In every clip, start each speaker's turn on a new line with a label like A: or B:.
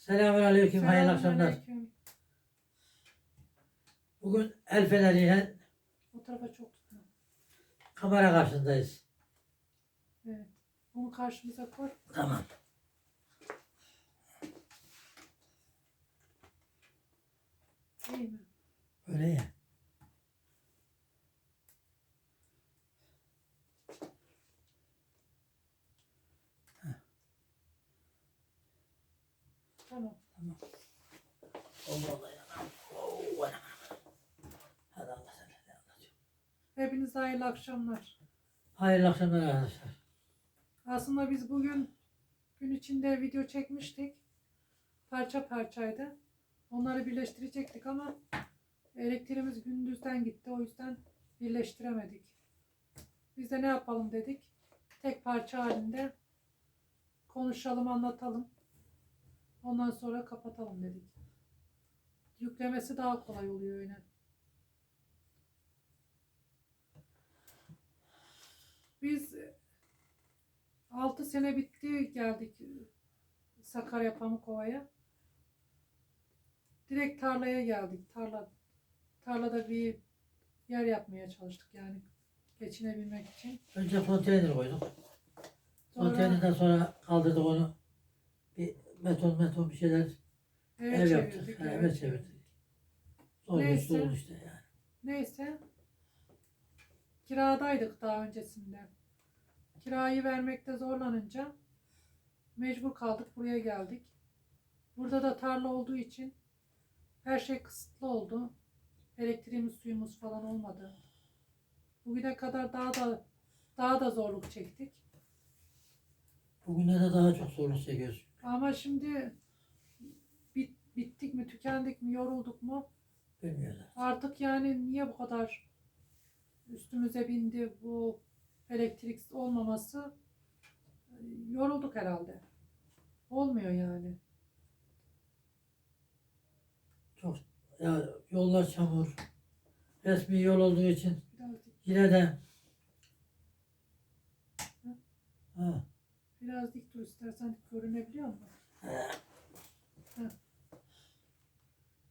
A: Selamun Aleyküm, hayırlı akşamlar.
B: Selamünaleyküm.
A: Bugün el feneriyle
B: O tarafa çok tutma.
A: kamera karşısındayız.
B: Evet. Onu karşımıza koy.
A: Tamam.
B: İyi mi?
A: Öyle ya.
B: Tamam.
A: Allah Allah ya. Oo, anam. Hadi Allah sen ne anlatıyorsun?
B: Hepinize hayırlı akşamlar.
A: Hayırlı akşamlar arkadaşlar.
B: Aslında biz bugün gün içinde video çekmiştik. Parça parçaydı. Onları birleştirecektik ama elektriğimiz gündüzden gitti. O yüzden birleştiremedik. Biz de ne yapalım dedik. Tek parça halinde konuşalım, anlatalım. Ondan sonra kapatalım dedik. Yüklemesi daha kolay oluyor öyle. Biz 6 sene bitti geldik Sakarya Pamukova'ya. Direkt tarlaya geldik. Tarla tarlada bir yer yapmaya çalıştık yani geçinebilmek için.
A: Önce konteyner koyduk. Konteynerden sonra kaldırdık onu. Bir beton meton bir şeyler
B: eve
A: ev
B: çevirdik.
A: yaptık. Ha,
B: eve çevirdik.
A: çevirdik. Zor
B: Neyse.
A: işte oldu işte yani.
B: Neyse. Kiradaydık daha öncesinde. Kirayı vermekte zorlanınca mecbur kaldık buraya geldik. Burada da tarla olduğu için her şey kısıtlı oldu. Elektriğimiz, suyumuz falan olmadı. Bugüne kadar daha da daha da zorluk çektik.
A: Bugünlerde daha çok zorluk çekiyoruz.
B: Ama şimdi bit, bittik mi, tükendik mi, yorulduk mu?
A: Bilmiyoruz.
B: Artık yani niye bu kadar üstümüze bindi bu elektrik olmaması yorulduk herhalde. Olmuyor yani.
A: Çok ya yollar çamur. Resmi yol olduğu için
B: Biraz,
A: yine de
B: biraz dik dur istersen görünebiliyor mu?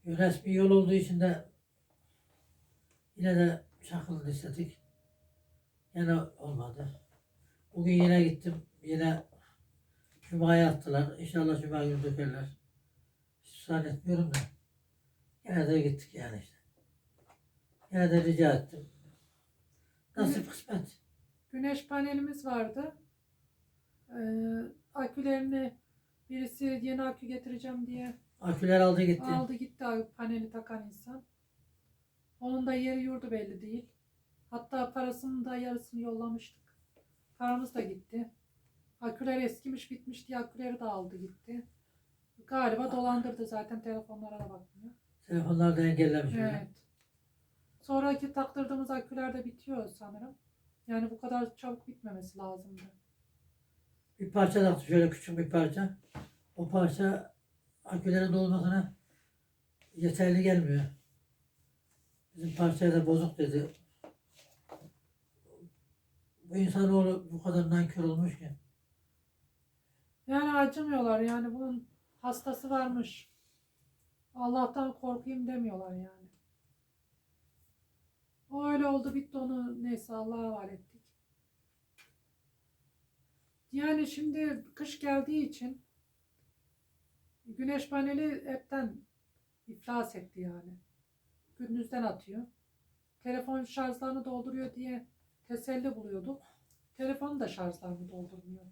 A: resmi yol olduğu için de yine de çakıl istedik. Yine olmadı. Bugün yine gittim. Yine Cuma'ya attılar. İnşallah Cuma günü dökerler. Zannetmiyorum da. Yine de gittik yani işte. Yine de rica ettim. Nasip kısmet.
B: Güneş panelimiz vardı. Ee, akülerini birisi yeni akü getireceğim diye
A: Aküler aldı gitti.
B: aldı gitti abi paneli takan insan. Onun da yeri yurdu belli değil. Hatta parasının da yarısını yollamıştık. Paramız da gitti. Aküler eskimiş bitmiş diye aküleri de aldı gitti. Galiba dolandırdı zaten telefonlara da bakmıyor.
A: Telefonlar da engellemiş.
B: Evet. Sonraki taktırdığımız aküler de bitiyor sanırım. Yani bu kadar çabuk bitmemesi lazımdı.
A: Bir parça taktı şöyle küçük bir parça. O parça akülerin dolmasına yeterli gelmiyor. Bizim parçaya da bozuk dedi. Bu insanoğlu bu kadar nankör olmuş ki.
B: Yani acımıyorlar yani bunun hastası varmış. Allah'tan korkayım demiyorlar yani. O öyle oldu bitti onu neyse Allah'a havale ettik. Yani şimdi kış geldiği için güneş paneli hepten iflas etti yani. Gündüzden atıyor. Telefon şarjlarını dolduruyor diye teselli buluyorduk. Telefon da şarjlarını doldurmuyor.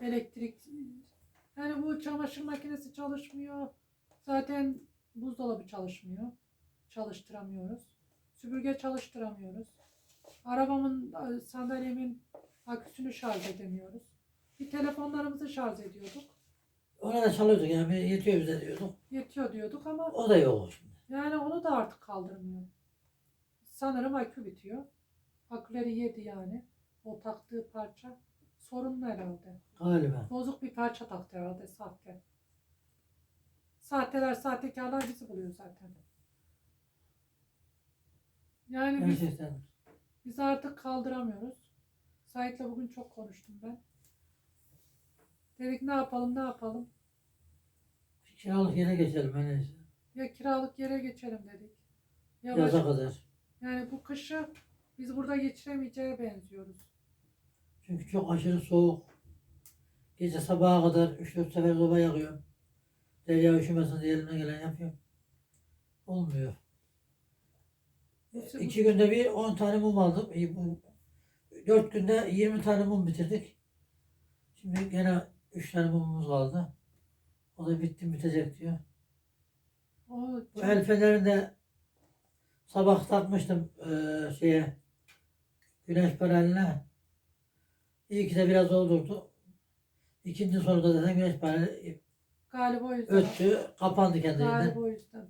B: Elektrik yani bu çamaşır makinesi çalışmıyor. Zaten buzdolabı çalışmıyor. Çalıştıramıyoruz. Süpürge çalıştıramıyoruz. Arabamın, sandalyemin aküsünü şarj edemiyoruz. Bir telefonlarımızı şarj ediyorduk.
A: Ona da çalıyorduk yani yetiyor bize diyorduk.
B: Yetiyor diyorduk ama
A: O da yok şimdi.
B: yani onu da artık kaldırmıyor. Sanırım akü bitiyor. Aküleri yedi yani. O taktığı parça sorunlu herhalde.
A: Galiba.
B: Bozuk bir parça taktı herhalde sahte. Sahteler, sahtekarlar bizi buluyor zaten. Yani biz,
A: Gerçekten.
B: biz artık kaldıramıyoruz. Sait'le bugün çok konuştum ben. Dedik ne yapalım ne yapalım.
A: Kiralık yere geçelim en iyisi.
B: Ya kiralık yere geçelim dedik. Ya
A: Yaza kadar.
B: yani bu kışı biz burada geçiremeyeceğe benziyoruz.
A: Çünkü çok aşırı soğuk. Gece sabaha kadar 3-4 sefer soba yakıyor. Derya üşümesin diye elimden gelen yapıyorum. Olmuyor.
B: Bu- bu-
A: İki günde bir 10 tane mum aldım. İyi, bu 4 günde 20 tane mum bitirdik. Şimdi gene 3 tane mumumuz kaldı. O da bitti bitecek diyor.
B: O
A: Bu el fenerini sabah takmıştım eee, şeye güneş paneline. İyi ki de biraz doldurdu. İkinci soruda zaten güneş paneli
B: galiba o yüzden.
A: öttü, kapandı kendiliğinden.
B: Galiba o yüzden.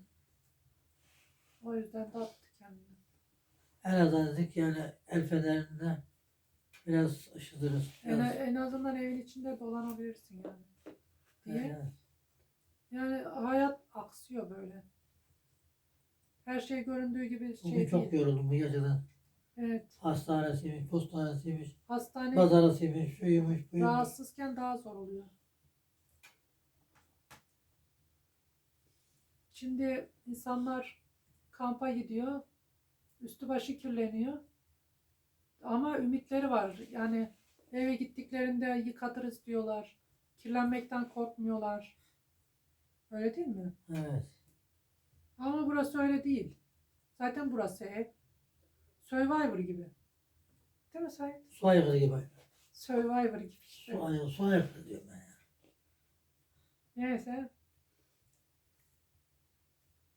B: O yüzden de attı kendini.
A: En azından dedik yani el fenerinde biraz ışıtırız.
B: En,
A: Biraz,
B: en azından evin içinde dolanabilirsin yani. Diye.
A: Aynen.
B: Yani hayat aksıyor böyle. Her şey göründüğü gibi
A: Bugün
B: şey
A: çok
B: değil.
A: yoruldum bu geceden.
B: Evet.
A: Hastanesiymiş, postanesiymiş,
B: Hastane
A: pazarasıymış, şuymuş, buymuş.
B: rahatsızken daha zor oluyor. Şimdi insanlar kampa gidiyor. Üstü başı kirleniyor. Ama ümitleri var. Yani eve gittiklerinde yıkatırız diyorlar. Kirlenmekten korkmuyorlar. Öyle değil mi?
A: Evet.
B: Ama burası öyle değil. Zaten burası ev. Survivor gibi. Değil mi Sait?
A: Su aygırı gibi.
B: Survivor gibi. işte.
A: Su aygırı, su aygırı diyorum ben ya.
B: Neyse.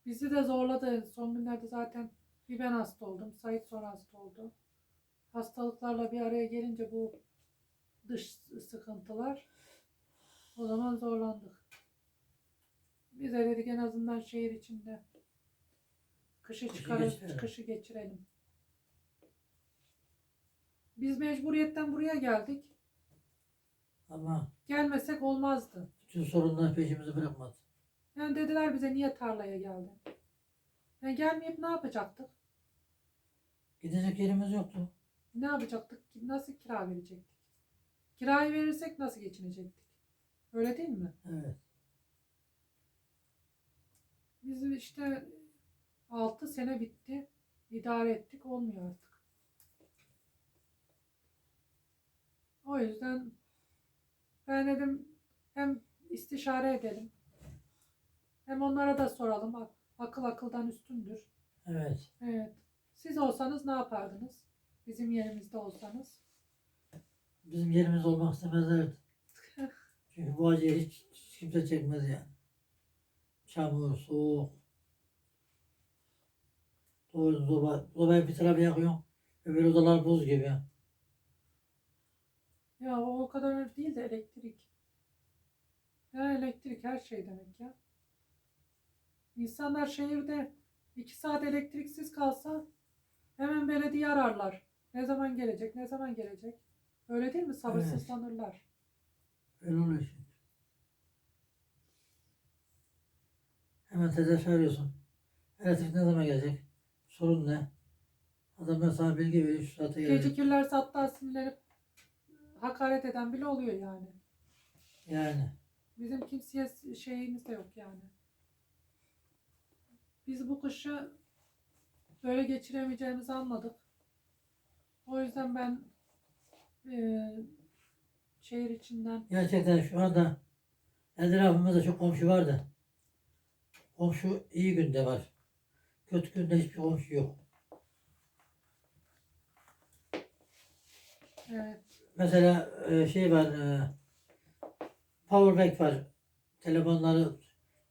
B: Bizi de zorladı. Son günlerde zaten bir ben hasta oldum. Sait sonra hasta oldu. Hastalıklarla bir araya gelince bu dış sıkıntılar o zaman zorlandık. Biz de dedik en azından şehir içinde kışı
A: Kışı
B: çıkarız,
A: geçirelim.
B: kışı geçirelim. Biz mecburiyetten buraya geldik.
A: Ama
B: Gelmesek olmazdı.
A: bütün sorunlar peşimizi bırakmadı.
B: Yani dediler bize niye tarlaya geldin? Yani gelmeyip ne yapacaktık?
A: Gidecek yerimiz yoktu.
B: Ne yapacaktık? Nasıl kira verecektik? Kirayı verirsek nasıl geçinecektik? Öyle değil mi?
A: Evet.
B: Biz işte 6 sene bitti. İdare ettik. Olmuyor artık. O yüzden ben dedim hem istişare edelim. Hem onlara da soralım. Ak- Akıl akıldan üstündür.
A: Evet.
B: Evet. Siz olsanız ne yapardınız? Bizim yerimizde olsanız.
A: Bizim yerimiz olmak istemezlerdi. Çünkü bu acıyı hiç, hiç kimse çekmez yani. Çamur, soğuk. Doğru zoba. Zobayı bir tarafı yakıyor. Öbür odalar buz gibi.
B: Ya o o kadar değil de elektrik. Ya elektrik her şey demek ya. İnsanlar şehirde iki saat elektriksiz kalsa hemen belediye ararlar. Ne zaman gelecek, ne zaman gelecek. Öyle değil mi? Sabırsızlanırlar.
A: Öyle oluyor şimdi. Hemen tedavi arıyorsun. Elektrik ne zaman gelecek? Sorun ne? Adamlar sana bilgi veriyor. Şu saate gelecek.
B: Gecikirlerse hatta sinirlenip hakaret eden bile oluyor yani.
A: Yani.
B: Bizim kimseye şeyimiz de yok yani. Biz bu kışı böyle geçiremeyeceğimizi anladık. O yüzden ben eee, şehir içinden
A: Gerçekten şu anda etrafımızda çok komşu var da komşu iyi günde var. Kötü günde hiçbir komşu yok.
B: evet,
A: Mesela e, şey var e, powerbank var. Telefonları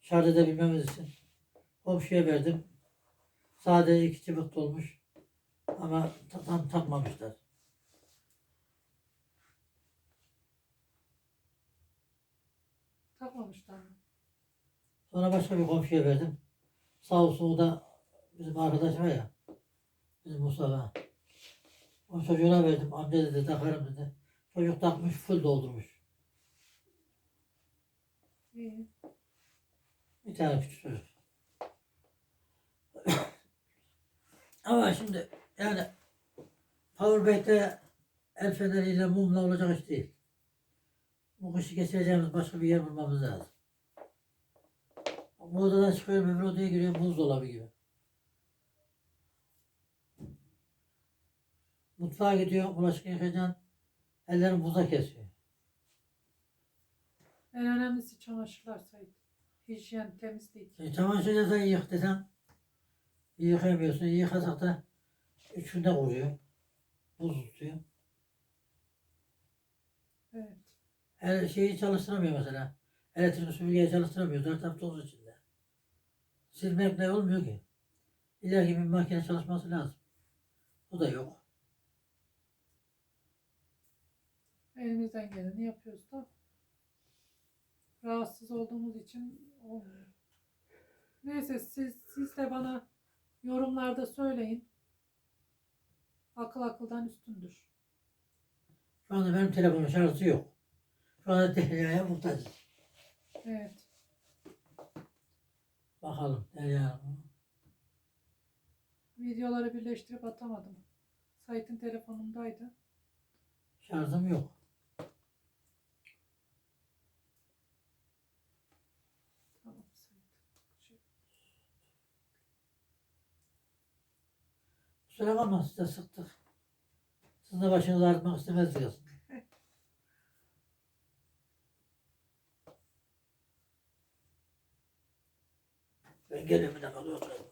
A: şarj edebilmemiz için. Komşuya verdim. Sade iki çıbık dolmuş. Ama ta- tam takmamışlar.
B: takmamışlar mı?
A: Sonra başka bir komşuya verdim. Sağ olsun o da bizim arkadaş var ya. Bizim Mustafa. O çocuğuna verdim. Amca dedi takarım dedi. Çocuk takmış full doldurmuş.
B: İyi.
A: Bir tane küçük çocuk. Ama şimdi yani Powerbank'te el feneriyle mumla olacak iş değil. Bu kışı geçireceğimiz başka bir yer bulmamız lazım. Bu odadan çıkıyorum öbür odaya giriyorum buzdolabı gibi. Mutfağa gidiyor bulaşık yıkayacaksın. Ellerini buza kesiyor.
B: En önemlisi çamaşırlar Sait. Hijyen, temizlik.
A: E, çamaşır da yık desen yıkayamıyorsun. Yıkasak da üç günde kuruyor. Buz tutuyor.
B: Evet.
A: Her şeyi çalıştıramıyor mesela. Elektrik süpürgeyi çalıştıramıyor. Dört hafta toz içinde. Silmek ne olmuyor ki? İlla ki bir makine çalışması lazım. O da yok.
B: Elimizden geleni yapıyoruz da rahatsız olduğumuz için olmuyor. Neyse siz, siz de bana yorumlarda söyleyin. Akıl akıldan üstündür.
A: Şu anda benim telefonum şarjı yok. Şu anda Derya'ya muhtacız.
B: Evet.
A: Bakalım Derya.
B: Videoları birleştirip atamadım. Sait'in telefonundaydı.
A: Şarjım yok.
B: Tamam Sait. Şey-
A: Kusura bakma size sıktık. Sizin de başınızı ağrıtmak istemezdik aslında. Ben geliyorum bir dakika oturalım.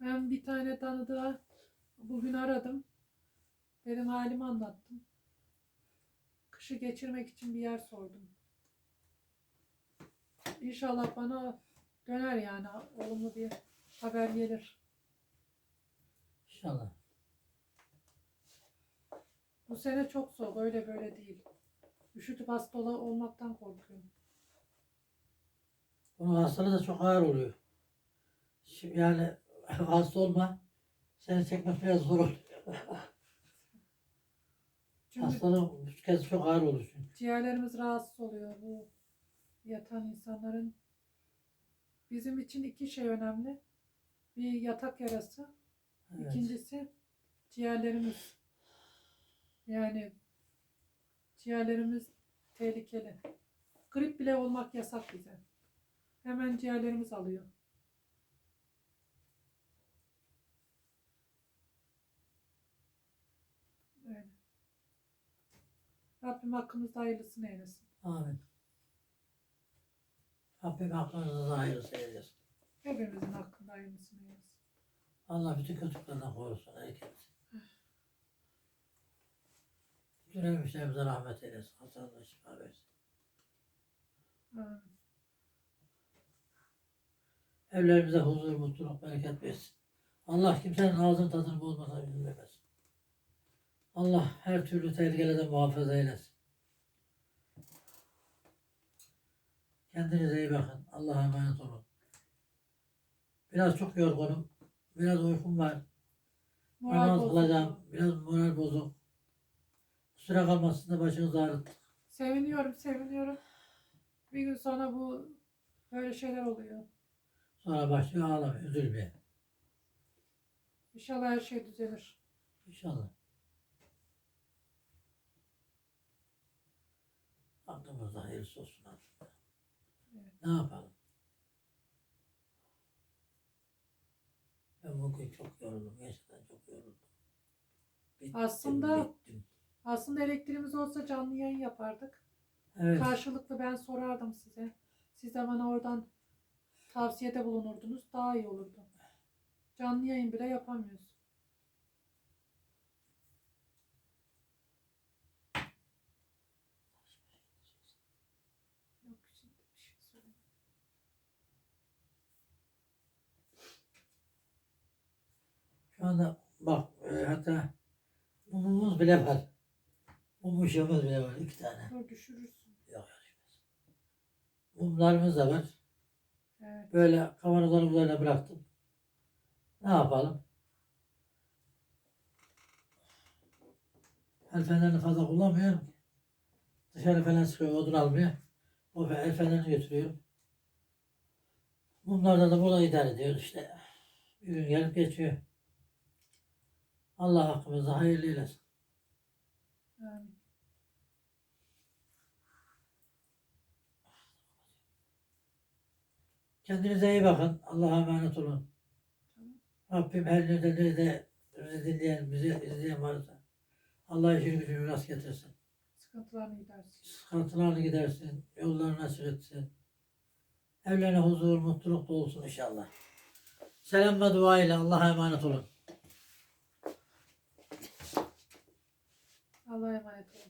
B: Ben bir tane tanıdığa bugün aradım. Benim halimi anlattım. Kışı geçirmek için bir yer sordum. İnşallah bana döner yani olumlu bir haber gelir.
A: İnşallah.
B: Bu sene çok soğuk öyle böyle değil. Üşütüp hasta olmaktan korkuyorum.
A: Bunun hastalığı da çok ağır oluyor. Şimdi yani hasta olma. Seni çekmek biraz zor oluyor.
B: Çünkü
A: bu kez çok ağır olur çünkü.
B: ciğerlerimiz rahatsız oluyor bu yatan insanların. Bizim için iki şey önemli. Bir yatak yarası,
A: Evet.
B: İkincisi ciğerlerimiz. Yani ciğerlerimiz tehlikeli. Grip bile olmak yasak bize. Hemen ciğerlerimiz alıyor. Öyle. Rabbim hakkımızda hayırlısını eylesin.
A: Amin. Rabbim aklınızı da hayırlısı eylesin.
B: Hepimizin hakkında hayırlısını eylesin.
A: Allah bütün kötülüklerden korusun herkes. Bütün ölmüşlerimize rahmet eylesin. Hastalıkla şifa versin.
B: Amin.
A: Evlerimize huzur, mutluluk, bereket versin. Allah kimsenin ağzının tadını bozmasa bizim vermesin. Allah her türlü tehlikelerden muhafaza eylesin. Kendinize iyi bakın. Allah'a emanet olun. Biraz çok yorgunum. Biraz uykum var.
B: Moral
A: Namaz kılacağım. Biraz moral bozuk. Kusura kalmasın da başınız ağrıttı.
B: Seviniyorum, seviniyorum. Bir gün sonra bu böyle şeyler oluyor.
A: Sonra başlıyor ağlamaya, üzülmeye.
B: İnşallah her şey düzelir.
A: İnşallah. Aklımızda hayırlısı olsun artık.
B: Evet.
A: Ne yapalım? Ben bugün çok yoruldum. Gerçekten çok yoruldum. Bittim,
B: Aslında-
A: bittim.
B: Aslında elektriğimiz olsa canlı yayın yapardık.
A: Evet.
B: Karşılıklı ben sorardım size. Siz de bana oradan tavsiyede bulunurdunuz. Daha iyi olurdu. Canlı yayın bile yapamıyoruz. Yok şimdi bir şey söyleyeyim.
A: Şu anda bak e, hatta mumumuz bile var. Mum ışığımız bile var. iki tane.
B: Dur düşürürsün.
A: Yok yok. Mumlarımız da var.
B: Evet.
A: Böyle kavanozların üzerine bıraktım. Ne yapalım? El fenerini fazla kullanmıyorum. Dışarı falan çıkıyor odun almaya. O el fenerini götürüyorum. Bunlarda da burada idare ediyoruz işte. Bir gün gelip geçiyor. Allah hakkımızda hayırlı eylesin.
B: Yani
A: Kendinize iyi bakın. Allah'a emanet olun.
B: Tamam.
A: Rabbim her nerede nerede bizi dinleyen, bizi izleyen varsa Allah işini gücünü rast getirsin.
B: sıkıntılarını gidersin.
A: Sıkıntılarını gidersin. Yollarını açık etsin. Evlerine huzur, mutluluk olsun inşallah. Selam ve dua ile Allah'a emanet olun.
B: Allah'a emanet olun.